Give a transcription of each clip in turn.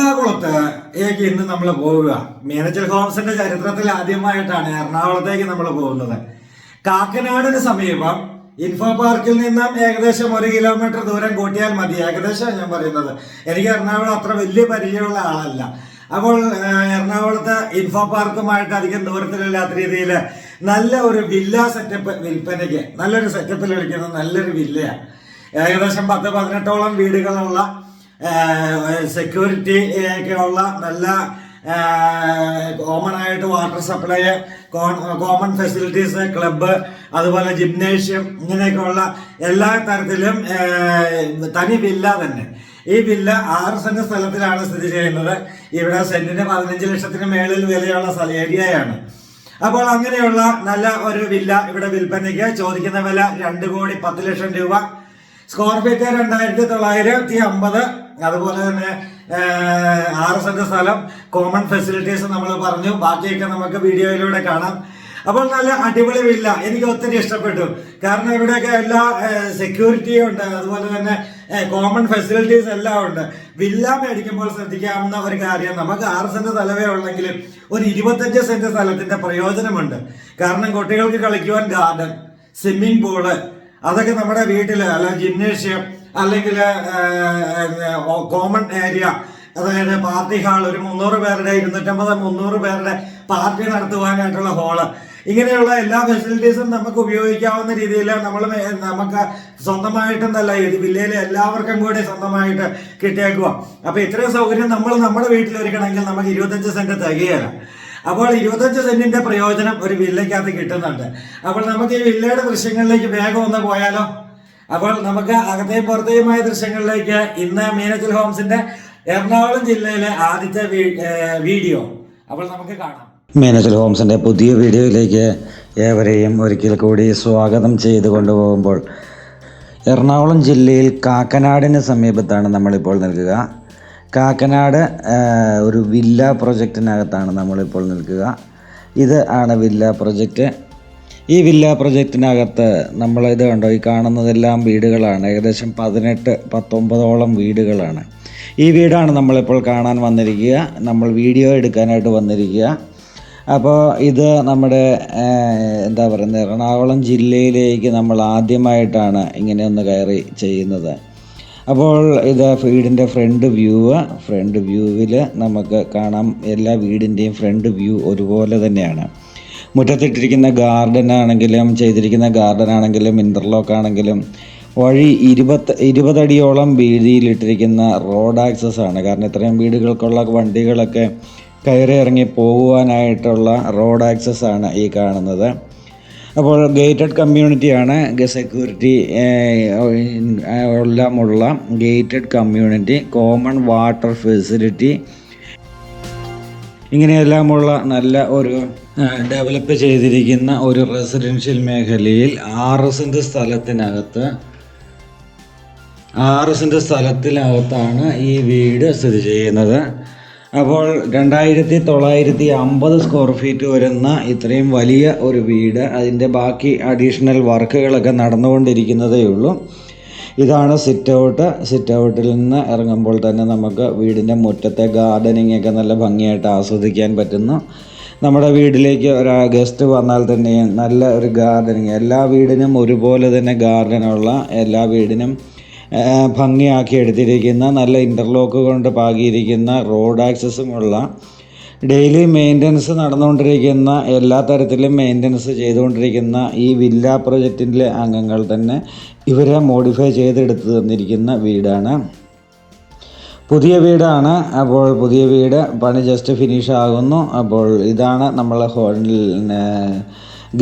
എറണാകുളത്ത് ഏക്ക് ഇന്ന് നമ്മൾ പോവുക. മീനച്ചൽ ഹോംസിന്റെ ചരിത്രത്തിൽ ആദ്യമായിട്ടാണ് എറണാകുളത്തേക്ക് നമ്മൾ പോകുന്നത്. കാക്കനാടിന് സമീപം ഇൻഫോ പാർക്കിൽ നിന്നും ഏകദേശം ഒരു കിലോമീറ്റർ ദൂരം കൂട്ടിയാൽ മതി. ഏകദേശം ഞാൻ പറയുന്നത്. എനിക്ക് എറണാകുളം അത്ര വലിയ പരിചയമുള്ള ആളല്ല. അപ്പോൾ എറണാകുളത്ത് ഇൻഫോ പാർക്കുമായിട്ട് അധികം ദൂരത്തിലില്ലാത്ത രീതിയിൽ നല്ല ഒരു വില്ല സെറ്റപ്പ് വിൽപ്പനയ്ക്ക് നല്ലൊരു സെറ്റപ്പിൽ വിളിക്കുന്ന നല്ലൊരു വില്ലയാണ് ഏകദേശം പത്ത് പതിനെട്ടോളം വീടുകളുള്ള സെക്യൂരിറ്റി ഒക്കെയുള്ള നല്ല കോമൺ ആയിട്ട് water supply common facilities club അതുപോലെ ജിംനേഷ്യം ഇങ്ങനെയൊക്കെയുള്ള എല്ലാ തരത്തിലും തനി വില്ല തന്നെ. ഈ വില്ല ആറ് സെന്റ് സ്ഥലത്തിലാണ് സ്ഥിതി ചെയ്യുന്നത്. ഇവിടെ സെന്റിന് പതിനഞ്ച് ലക്ഷത്തിന് മേളിൽ വിലയുള്ള സ്ഥല ഏരിയയാണ് അപ്പോൾ അങ്ങനെയുള്ള നല്ല ഒരു വില്ല ഇവിടെ വിൽപ്പനയ്ക്ക് ചോദിക്കുന്ന വില രണ്ട് കോടി പത്ത് ലക്ഷം രൂപ. സ്ക്വയർ ഫീറ്റ് രണ്ടായിരത്തി തൊള്ളായിരത്തി അമ്പത് അതുപോലെ തന്നെ ആർ എസ് എന്റെ സ്ഥലം കോമൺ ഫെസിലിറ്റീസ് നമ്മൾ പറഞ്ഞു. ബാക്കിയൊക്കെ നമുക്ക് വീഡിയോയിലൂടെ കാണാം. അപ്പോൾ നല്ല അടിപൊളി വില്ല എനിക്ക് ഒത്തിരി ഇഷ്ടപ്പെട്ടു. കാരണം ഇവിടെയൊക്കെ എല്ലാ സെക്യൂരിറ്റിയും ഉണ്ട്. അതുപോലെ തന്നെ കോമൺ ഫെസിലിറ്റീസ് എല്ലാം ഉണ്ട്. വില്ല മേടിക്കുമ്പോൾ ശ്രദ്ധിക്കാവുന്ന ഒരു കാര്യം നമുക്ക് ആറ് സെന്റ് സ്ഥലമേ ഉള്ളെങ്കിലും ഒരു ഇരുപത്തഞ്ച് സെന്റ് സ്ഥലത്തിന്റെ പ്രയോജനമുണ്ട്. കാരണം കുട്ടികൾക്ക് കളിക്കുവാൻ ഗാർഡൻ സ്വിമ്മിംഗ് പൂൾ അതൊക്കെ നമ്മുടെ വീട്ടിൽ അല്ല ജിംനേഷ്യം അല്ലെങ്കിൽ കോമൺ ഏരിയ അതായത് പാർട്ടി ഹാൾ ഒരു മുന്നൂറ് പേരുടെ ഇരുന്നൂറ്റമ്പത് മുന്നൂറ് പേരുടെ പാർട്ടി നടത്തുവാനായിട്ടുള്ള ഹാൾ ഇങ്ങനെയുള്ള എല്ലാ ഫെസിലിറ്റീസും നമുക്ക് ഉപയോഗിക്കാവുന്ന രീതിയിൽ നമ്മൾ നമുക്ക് സ്വന്തമായിട്ടെന്നല്ല ഇത് വില്ലയിലെ എല്ലാവർക്കും കൂടി സ്വന്തമായിട്ട് കിട്ടിയേക്കുക അപ്പോൾ ഇത്രയും സൗകര്യം നമ്മൾ നമ്മുടെ വീട്ടിൽ ഒരുക്കണമെങ്കിൽ നമുക്ക് ഇരുപത്തഞ്ച് സെന്റ് തികയല്ല അപ്പോൾ ഇരുപത്തഞ്ച് സെന്റിന്റെ പ്രയോജനം ഒരു വില്ലയ്ക്കകത്ത് കിട്ടുന്നുണ്ട്. അപ്പോൾ നമുക്ക് ഈ വില്ലയുടെ ദൃശ്യങ്ങളിലേക്ക് വേഗം ഒന്ന് പോയാലോ? അപ്പോൾ നമുക്ക് അകത്തെയും പുറത്തെയുമായ ദൃശ്യങ്ങളിലേക്ക് ഇന്ന് മീനച്ചൽ ഹോംസിന്റെ എറണാകുളം ജില്ലയിലെ ആദ്യത്തെ വീഡിയോ. അപ്പോൾ നമുക്ക് കാണാം. മീനച്ചൽ ഹോംസിന്റെ പുതിയ വീഡിയോയിലേക്ക് ഏവരെയും ഒരിക്കൽ കൂടി സ്വാഗതം ചെയ്തു കൊണ്ടുപോകുമ്പോൾ എറണാകുളം ജില്ലയിൽ കാക്കനാടിന് സമീപത്താണ് നമ്മളിപ്പോൾ നിൽക്കുക. കാക്കനാട് ഒരു വില്ല പ്രൊജക്റ്റിനകത്താണ് നമ്മളിപ്പോൾ നിൽക്കുക. ഇത് ആണ് വില്ല പ്രൊജക്റ്റ്. ഈ വില്ല പ്രൊജക്റ്റിനകത്ത് നമ്മൾ ഇത് കണ്ടോ? ഈ കാണുന്നതെല്ലാം വീടുകളാണ്. ഏകദേശം പതിനെട്ട് പത്തൊമ്പതോളം വീടുകളാണ്. ഈ വീടാണ് നമ്മളിപ്പോൾ കാണാൻ വന്നിരിക്കുക. നമ്മൾ വീഡിയോ എടുക്കാനായിട്ട് വന്നിരിക്കുക. അപ്പോൾ ഇത് നമ്മുടെ എന്താ പറയുന്നത് എറണാകുളം ജില്ലയിലേക്ക് നമ്മൾ ആദ്യമായിട്ടാണ് ഇങ്ങനെ ഒന്ന് കയറി ചെയ്യുന്നത്. അപ്പോൾ ഇത് വീടിന്റെ ഫ്രണ്ട് വ്യൂവ് ഫ്രണ്ട് വ്യൂവിൽ നമുക്ക് കാണാം. എല്ലാ വീടിന്റെയും ഫ്രണ്ട് വ്യൂ ഒരുപോലെ തന്നെയാണ്. മുറ്റത്തിട്ടിരിക്കുന്ന ഗാർഡൻ ആണെങ്കിലും ചെയ്തിരിക്കുന്ന ഗാർഡൻ ആണെങ്കിലും ഇന്റർലോക്ക് ആണെങ്കിലും വഴി ഇരുപത്ത് ഇരുപതടിയോളം വീതിയിലിട്ടിരിക്കുന്ന റോഡ് ആക്സസ് ആണ്. കാരണം ഇത്രയും വീടുകൾക്കുള്ള വണ്ടികളൊക്കെ കയറി ഇറങ്ങി പോകുവാനായിട്ടുള്ള റോഡ് ആക്സസ് ആണ് ഈ കാണുന്നത്. അപ്പോൾ ഗേറ്റഡ് കമ്മ്യൂണിറ്റിയാണ് security എല്ലാമുള്ള gated community common water facility ഇങ്ങനെയെല്ലാമുള്ള നല്ല ഒരു ഡെവലപ്പ് ചെയ്തിരിക്കുന്ന ഒരു റെസിഡൻഷ്യൽ മേഖലയിൽ ആർ എസിന്റെ സ്ഥലത്തിനകത്ത് ആർ എസിന്റെ സ്ഥലത്തിനകത്താണ് ഈ വീട് സ്ഥിതി ചെയ്യുന്നത്. അപ്പോൾ രണ്ടായിരത്തി തൊള്ളായിരത്തി അമ്പത് സ്ക്വയർ ഫീറ്റ് വരുന്ന ഇത്രയും വലിയ ഒരു വീട് അതിന്റെ ബാക്കി അഡീഷണൽ വർക്കുകളൊക്കെ നടന്നുകൊണ്ടിരിക്കുന്നതേ ഉള്ളൂ. ഇതാണ് സിറ്റ് ഔട്ട് സിറ്റ് ഔട്ടിൽ നിന്ന് ഇറങ്ങുമ്പോൾ തന്നെ നമുക്ക് വീടിന്റെ മുറ്റത്തെ ഗാർഡനിങ് ഒക്കെ നല്ല ഭംഗിയായിട്ട് ആസ്വദിക്കാൻ പറ്റുന്നു. നമ്മുടെ വീട്ടിലേക്ക് ഒരു ഗസ്റ്റ് വന്നാൽ തന്നെയും നല്ല ഒരു ഗാർഡനിങ് എല്ലാ വീടിനും ഒരുപോലെ തന്നെ ഗാർഡനുള്ള എല്ലാ വീടിനും ഭംഗിയാക്കി എടുത്തിരിക്കുന്ന നല്ല ഇന്റർലോക്ക് കൊണ്ട് പാകിയിരിക്കുന്ന റോഡ് ആക്സസുമുള്ള ഡെയിലി മെയിന്റനൻസ് നടന്നുകൊണ്ടിരിക്കുന്ന എല്ലാ തരത്തിലും മെയിന്റനൻസ് ചെയ്തുകൊണ്ടിരിക്കുന്ന ഈ വില്ല പ്രൊജക്റ്റിന്റെ അംഗങ്ങൾ തന്നെ ഇവരെ മോഡിഫൈ ചെയ്തെടുത്ത് തന്നിരിക്കുന്ന വീടാണ്. പുതിയ വീടാണ്. അപ്പോൾ പുതിയ വീട് പണി ജസ്റ്റ് ഫിനിഷ് ആകുന്നു. അപ്പോൾ ഇതാണ് നമ്മളെ ഹോളിൽ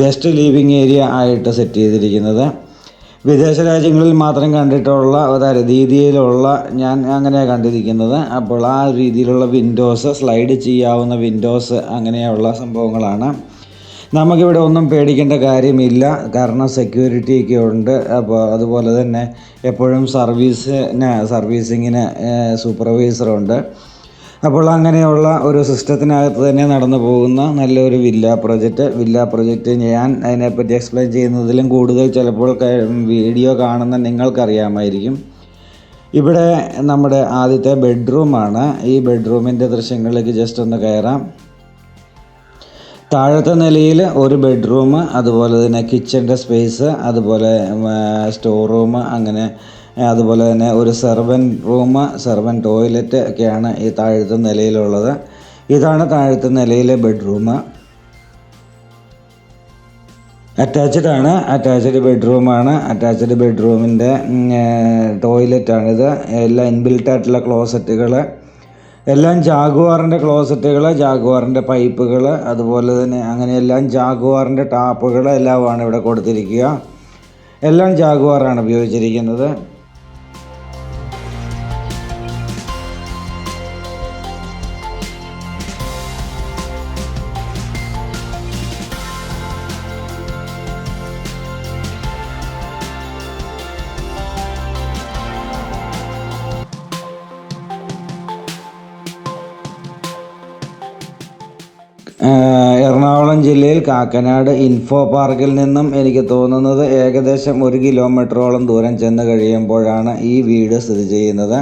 ഗസ്റ്റ് ലീവിങ് ഏരിയ ആയിട്ട് സെറ്റ് ചെയ്തിരിക്കുന്നത്. വിദേശ രാജ്യങ്ങളിൽ മാത്രം കണ്ടിട്ടുള്ള ഒരു രീതിയിലുള്ള ഞാൻ അങ്ങനെ കണ്ടിരിക്കുന്നത്. അപ്പോൾ ആ രീതിയിലുള്ള വിൻഡോസ് സ്ലൈഡ് ചെയ്യാവുന്ന വിൻഡോസ് അങ്ങനെയുള്ള സംഭവങ്ങളാണ്. നമുക്കിവിടെ ഒന്നും പേടിക്കേണ്ട കാര്യമില്ല. കാരണം സെക്യൂരിറ്റി ഒക്കെ ഉണ്ട്. അപ്പോൾ അതുപോലെ തന്നെ എപ്പോഴും സർവീസിന് സർവീസിങ്ങിന് സൂപ്പർവൈസറുണ്ട് അപ്പോൾ അങ്ങനെയുള്ള ഒരു സിസ്റ്റത്തിനകത്ത് തന്നെ നടന്നു പോകുന്ന നല്ലൊരു വില്ല പ്രൊജക്റ്റ് വില്ല പ്രൊജക്റ്റ് ഞാൻ അതിനെപ്പറ്റി എക്സ്പ്ലെയിൻ ചെയ്യുന്നതിലും കൂടുതൽ ചിലപ്പോൾ വീഡിയോ കാണുന്ന നിങ്ങൾക്കറിയാമായിരിക്കും. ഇവിടെ നമ്മുടെ ആദ്യത്തെ ബെഡ്റൂമാണ്. ഈ ബെഡ്റൂമിന്റെ ദൃശ്യങ്ങളിലേക്ക് ജസ്റ്റ് ഒന്ന് കയറാം. താഴത്തെ നിലയിൽ ഒരു ബെഡ്റൂം അതുപോലെ തന്നെ കിച്ചന്റെ സ്പേസ് അതുപോലെ സ്റ്റോർ റൂം അങ്ങനെ അതുപോലെ തന്നെ ഒരു സെർവൻ റൂം സെർവൻ ടോയ്ലറ്റ് ഒക്കെയാണ് ഈ താഴത്തെ നിലയിലുള്ളത്. ഇതാണ് താഴത്തെ നിലയിലെ ബെഡ്റൂം. അറ്റാച്ച്ഡ് ആണ് അറ്റാച്ച്ഡ് ബെഡ്റൂമാണ് അറ്റാച്ച്ഡ് ബെഡ്റൂമിന്റെ ടോയ്ലറ്റാണിത്. എല്ലാം ഇൻബിൽട്ട് ആയിട്ടുള്ള ക്ലോസറ്റുകൾ. എല്ലാം ജാഗുവാറിന്റെ ക്ലോസറ്റുകൾ ജാഗുവാറിന്റെ പൈപ്പുകൾ അതുപോലെ തന്നെ അങ്ങനെ എല്ലാം ജാഗുവാറിന്റെ ടാപ്പുകൾ എല്ലാമാണ് ഇവിടെ കൊടുത്തിരിക്കുക. എല്ലാം ജാഗുവാറാണ് ഉപയോഗിച്ചിരിക്കുന്നത്. എറണാകുളം ജില്ലയിൽ കാക്കനാട് ഇൻഫോ പാർക്കിൽ നിന്നും എനിക്ക് തോന്നുന്നത് ഏകദേശം ഒരു കിലോമീറ്ററോളം ദൂരം ചെന്ന് കഴിയുമ്പോഴാണ് ഈ വീട് സ്ഥിതി ചെയ്യുന്നത്.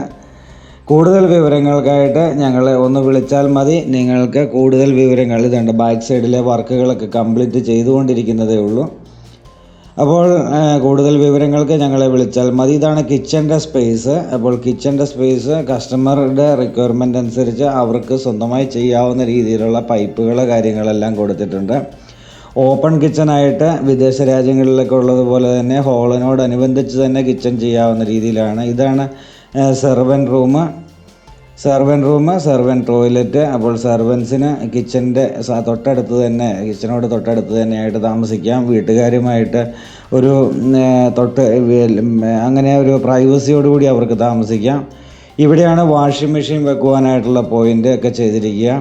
കൂടുതൽ വിവരങ്ങൾക്കായിട്ട് ഞങ്ങളെ ഒന്ന് വിളിച്ചാൽ മതി. നിങ്ങൾക്ക് കൂടുതൽ വിവരങ്ങൾ ഇതുണ്ട്. ബാക്ക് സൈഡിലെ വർക്കുകളൊക്കെ കംപ്ലീറ്റ് ചെയ്തുകൊണ്ടിരിക്കുന്നതേ ഉള്ളൂ. അപ്പോൾ കൂടുതൽ വിവരങ്ങൾക്ക് ഞങ്ങളെ വിളിച്ചാൽ മതി. ഇതാണ് കിച്ചന്റെ സ്പേസ്. അപ്പോൾ കിച്ചന്റെ സ്പേസ് കസ്റ്റമറുടെ റിക്വയർമെന്റ് അനുസരിച്ച് അവർക്ക് സ്വന്തമായി ചെയ്യാവുന്ന രീതിയിലുള്ള പൈപ്പുകൾ കാര്യങ്ങളെല്ലാം കൊടുത്തിട്ടുണ്ട്. ഓപ്പൺ കിച്ചണായിട്ട് വിദേശ രാജ്യങ്ങളിലൊക്കെ ഉള്ളതുപോലെ തന്നെ ഹോളിനോടനുബന്ധിച്ച് തന്നെ കിച്ചൺ ചെയ്യാവുന്ന രീതിയിലാണ്. ഇതാണ് servant room servant room servant toilet അപ്പോൾ സെർവൻസിന് കിച്ചന്റെ തൊട്ടടുത്ത് തന്നെ കിച്ചനോട് തൊട്ടടുത്ത് തന്നെയായിട്ട് താമസിക്കാം. വീട്ടുകാരുമായിട്ട് ഒരു തൊട്ട് അങ്ങനെ ഒരു പ്രൈവസിയോടുകൂടി അവർക്ക് താമസിക്കാം. ഇവിടെയാണ് വാഷിംഗ് മെഷീൻ വെക്കുവാനായിട്ടുള്ള പോയിന്റ് ഒക്കെ ചെയ്തിരിക്കുക.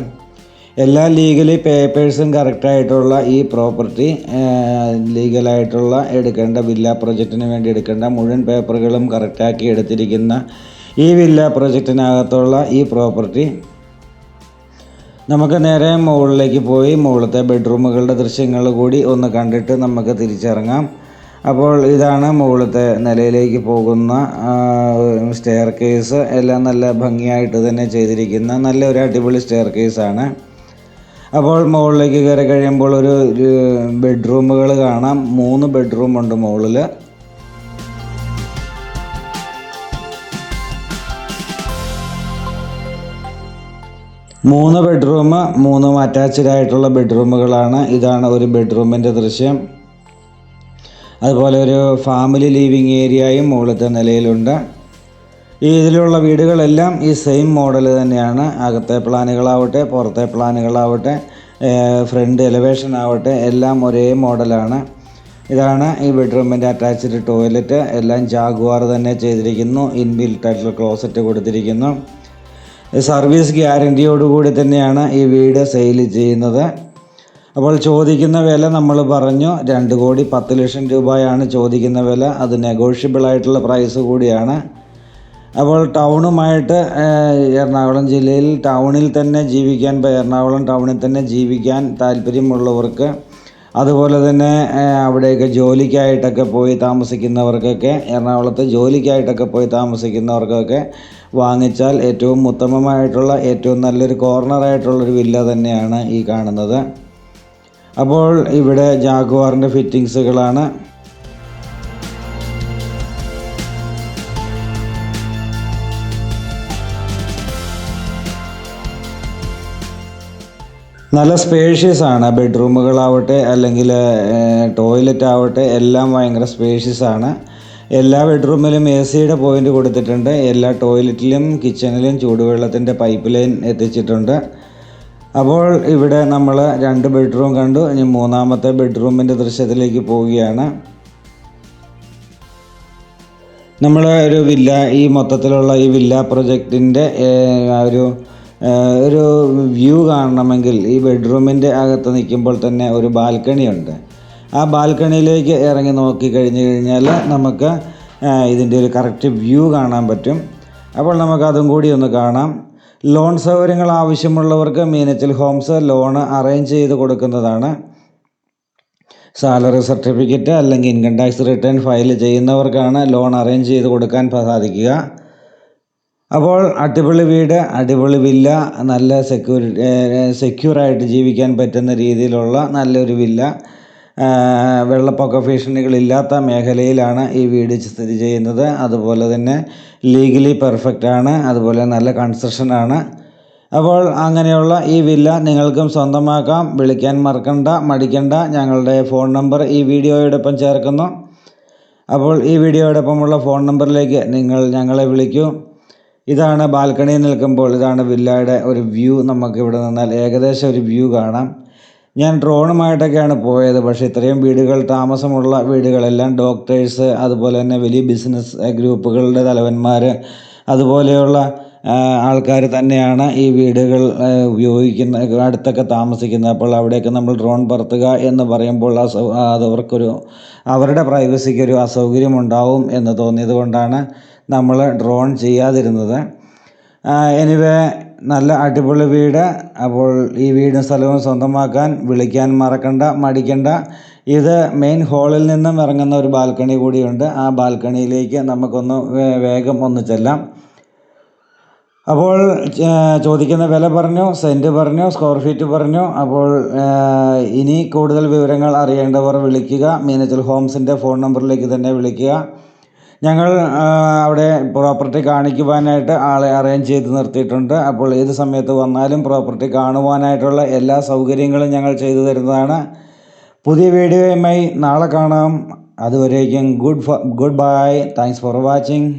എല്ലാ ലീഗലി പേപ്പേഴ്സും കറക്റ്റായിട്ടുള്ള ഈ പ്രോപ്പർട്ടി ലീഗലായിട്ടുള്ള എടുക്കേണ്ട വില്ല പ്രൊജക്റ്റിന് വേണ്ടി എടുക്കേണ്ട മുഴുവൻ പേപ്പറുകളും കറക്റ്റാക്കി എടുത്തിരിക്കുന്ന ഈ വില്ല പ്രൊജക്റ്റിനകത്തുള്ള ഈ പ്രോപ്പർട്ടി നമുക്ക് നേരെ മുകളിലേക്ക് പോയി. മുകളിലത്തെ ബെഡ്റൂമുകളുടെ ദൃശ്യങ്ങൾ കൂടി ഒന്ന് കണ്ടിട്ട് നമുക്ക് തിരിച്ചിറങ്ങാം. അപ്പോൾ ഇതാണ് മുകളിലത്തെ നിലയിലേക്ക് പോകുന്ന സ്റ്റെയർ കേസ് എല്ലാം നല്ല ഭംഗിയായിട്ട് തന്നെ ചെയ്തിരിക്കുന്ന നല്ലൊരു അടിപൊളി സ്റ്റെയർ കേസാണ് അപ്പോൾ മുകളിലേക്ക് കയറി കഴിയുമ്പോൾ ഒരു ബെഡ്റൂമുകൾ കാണാം. മൂന്ന് ബെഡ്റൂമുണ്ട് മുകളിൽ മൂന്ന് ബെഡ്റൂം മൂന്നും അറ്റാച്ച്ഡ് ആയിട്ടുള്ള ബെഡ്റൂമുകളാണ് ഇതാണ് ഒരു ബെഡ്റൂമിന്റെ ദൃശ്യം. അതുപോലെ ഒരു ഫാമിലി ലിവിങ് ഏരിയയും മുകളിലത്തെ നിലയിലുണ്ട്. ഈ ഇതിലുള്ള വീടുകളെല്ലാം ഈ സെയിം മോഡൽ തന്നെയാണ്. അകത്തെ പ്ലാനുകളാവട്ടെ പുറത്തെ പ്ലാനുകളാവട്ടെ ഫ്രണ്ട് എലിവേഷൻ ആവട്ടെ എല്ലാം ഒരേ മോഡലാണ് ഇതാണ് ഈ ബെഡ്റൂമിന്റെ അറ്റാച്ച്ഡ് ടോയ്ലറ്റ് എല്ലാം ജാഗുവാർ തന്നെ ചെയ്തിരിക്കുന്നു. ഇൻബിൽറ്റ് ആയിട്ടുള്ള ക്ലോസറ്റ് കൊടുത്തിരിക്കുന്നു. സർവീസ് ഗ്യാരണ്ടിയോടുകൂടി തന്നെയാണ് ഈ വീട് സെയിൽ ചെയ്യുന്നത്. അപ്പോൾ ചോദിക്കുന്ന വില നമ്മൾ പറഞ്ഞു രണ്ട് കോടി പത്ത് ലക്ഷം രൂപയാണ് ചോദിക്കുന്ന വില. അത് നെഗോഷ്യബിൾ ആയിട്ടുള്ള പ്രൈസ് കൂടിയാണ്. അപ്പോൾ ടൗണുമായിട്ട് എറണാകുളം ജില്ലയിൽ ടൗണിൽ തന്നെ ജീവിക്കാൻ എറണാകുളം ടൗണിൽ തന്നെ ജീവിക്കാൻ താല്പര്യമുള്ളവർക്ക് അതുപോലെ തന്നെ അവിടെയൊക്കെ ജോലിക്കായിട്ടൊക്കെ പോയി താമസിക്കുന്നവർക്കൊക്കെ എറണാകുളത്ത് ജോലിക്കായിട്ടൊക്കെ പോയി താമസിക്കുന്നവർക്കൊക്കെ വാങ്ങിച്ചാൽ ഏറ്റവും ഉത്തമമായിട്ടുള്ള ഏറ്റവും നല്ലൊരു കോർണറായിട്ടുള്ളൊരു വില്ല തന്നെയാണ് ഈ കാണുന്നത്. അപ്പോൾ ഇവിടെ ജാഗുവാറിന്റെ ഫിറ്റിങ്സുകളാണ് നല്ല സ്പേഷ്യസ് ആണ്. ബെഡ്റൂമുകളാവട്ടെ അല്ലെങ്കിൽ ടോയ്ലറ്റ് ആവട്ടെ എല്ലാം ഭയങ്കര സ്പേഷ്യസ് ആണ്. എല്ലാ ബെഡ്റൂമിലും എ സിയുടെ പോയിന്റ് കൊടുത്തിട്ടുണ്ട്. എല്ലാ ടോയ്ലറ്റിലും കിച്ചണിലും ചൂടുവെള്ളത്തിന്റെ പൈപ്പ് ലൈൻ എത്തിച്ചിട്ടുണ്ട്. അപ്പോൾ ഇവിടെ നമ്മൾ രണ്ട് ബെഡ്റൂം കണ്ടു. ഇനി മൂന്നാമത്തെ ബെഡ്റൂമിന്റെ ദൃശ്യത്തിലേക്ക് പോവുകയാണ്. നമ്മൾ ഒരു വില്ല ഈ മൊത്തത്തിലുള്ള ഈ വില്ല പ്രൊജക്റ്റിന്റെ ഒരു ഒരു വ്യൂ കാണണമെങ്കിൽ ഈ ബെഡ്റൂമിന്റെ അകത്ത് നിൽക്കുമ്പോൾ തന്നെ ഒരു ബാൽക്കണി ഉണ്ട്. ആ ബാൽക്കണിയിലേക്ക് ഇറങ്ങി നോക്കി കഴിഞ്ഞ് കഴിഞ്ഞാൽ നമുക്ക് ഇതിന്റെ ഒരു കറക്റ്റ് വ്യൂ കാണാൻ പറ്റും. അപ്പോൾ നമുക്ക് അതും കൂടി ഒന്ന് കാണാം. ലോൺ സൗകര്യങ്ങൾ ആവശ്യമുള്ളവർക്ക് മീനച്ചൽ ഹോംസ് ലോൺ അറേഞ്ച് ചെയ്ത് കൊടുക്കുന്നതാണ്. സാലറി സർട്ടിഫിക്കറ്റ് അല്ലെങ്കിൽ ഇൻകം ടാക്സ് റിട്ടേൺ ഫയൽ ചെയ്യുന്നവർക്കാണ് ലോൺ അറേഞ്ച് ചെയ്ത് കൊടുക്കാൻ സാധിക്കുക. അപ്പോൾ അടിപൊളി വീട് അടിപൊളി വില്ല നല്ല സെക്യൂരിറ്റി സെക്യൂറായിട്ട് ജീവിക്കാൻ പറ്റുന്ന രീതിയിലുള്ള നല്ലൊരു വില്ല വെള്ളപ്പൊക്ക ഭീഷണികളില്ലാത്ത മേഖലയിലാണ് ഈ വീട് സ്ഥിതി ചെയ്യുന്നത്. അതുപോലെ തന്നെ ലീഗലി പെർഫെക്റ്റ് ആണ്. അതുപോലെ നല്ല കൺസ്ട്രക്ഷൻ ആണ്. അപ്പോൾ അങ്ങനെയുള്ള ഈ വില്ല നിങ്ങൾക്കും സ്വന്തമാക്കാം. വിളിക്കാൻ മറക്കണ്ട മടിക്കണ്ട. ഞങ്ങളുടെ ഫോൺ നമ്പർ ഈ വീഡിയോയോടൊപ്പം ചേർക്കുന്നു. അപ്പോൾ ഈ വീഡിയോയോടൊപ്പമുള്ള ഫോൺ നമ്പറിലേക്ക് നിങ്ങൾ ഞങ്ങളെ വിളിക്കൂ. ഇതാണ് ബാൽക്കണിയിൽ നിൽക്കുമ്പോൾ ഇതാണ് വില്ലയുടെ ഒരു വ്യൂ നമുക്കിവിടെ നിന്നാൽ ഏകദേശം ഒരു വ്യൂ കാണാം. ഞാൻ ഡ്രോണുമായിട്ടൊക്കെയാണ് പോയത്. പക്ഷേ ഇത്രയും വീടുകൾ താമസമുള്ള വീടുകളെല്ലാം ഡോക്ടേഴ്സ് അതുപോലെ തന്നെ വലിയ ബിസിനസ് ഗ്രൂപ്പുകളുടെ തലവന്മാർ അതുപോലെയുള്ള ആൾക്കാർ തന്നെയാണ് ഈ വീടുകൾ ഉപയോഗിക്കുന്ന അടുത്തൊക്കെ താമസിക്കുന്നത്. അപ്പോൾ അവിടെയൊക്കെ നമ്മൾ ഡ്രോൺ പറത്തുക എന്ന് പറയുമ്പോൾ അസൗ അവർക്കൊരു അവരുടെ പ്രൈവസിക്കൊരു അസൗകര്യമുണ്ടാവും എന്ന് തോന്നിയത് കൊണ്ടാണ് നമ്മൾ ഡ്രോൺ ചെയ്യാതിരുന്നത്. എനിവേ നല്ല അടിപൊളി വീട്. അപ്പോൾ ഈ വീടും സ്ഥലവും സ്വന്തമാക്കാൻ വിളിക്കാൻ മറക്കണ്ട മടിക്കണ്ട. ഇത് മെയിൻ ഹാളിൽ നിന്നും ഇറങ്ങുന്ന ഒരു ബാൽക്കണി കൂടിയുണ്ട്. ആ ബാൽക്കണിയിലേക്ക് നമുക്കൊന്ന് വേഗം ഒന്ന് ചെല്ലാം. അപ്പോൾ ചോദിക്കുന്ന വില പറഞ്ഞു സെന്റ് പറഞ്ഞു സ്ക്വയർ ഫീറ്റ് പറഞ്ഞു. അപ്പോൾ ഇനി കൂടുതൽ വിവരങ്ങൾ അറിയേണ്ടവർ വിളിക്കുക. മീനച്ചൽ ഹോംസിന്റെ ഫോൺ നമ്പറിലേക്ക് തന്നെ വിളിക്കുക. ഞങ്ങൾ അവിടെ പ്രോപ്പർട്ടി കാണിക്കുവാനായിട്ട് ആളെ അറേഞ്ച് ചെയ്ത് നിർത്തിയിട്ടുണ്ട്. അപ്പോൾ ഏത് സമയത്ത് വന്നാലും പ്രോപ്പർട്ടി കാണുവാനായിട്ടുള്ള എല്ലാ സൗകര്യങ്ങളും ഞങ്ങൾ ചെയ്തു തരുന്നതാണ്. പുതിയ വീഡിയോയുമായി നാളെ കാണാം. അതുവരേക്കും good good bye thanks for watching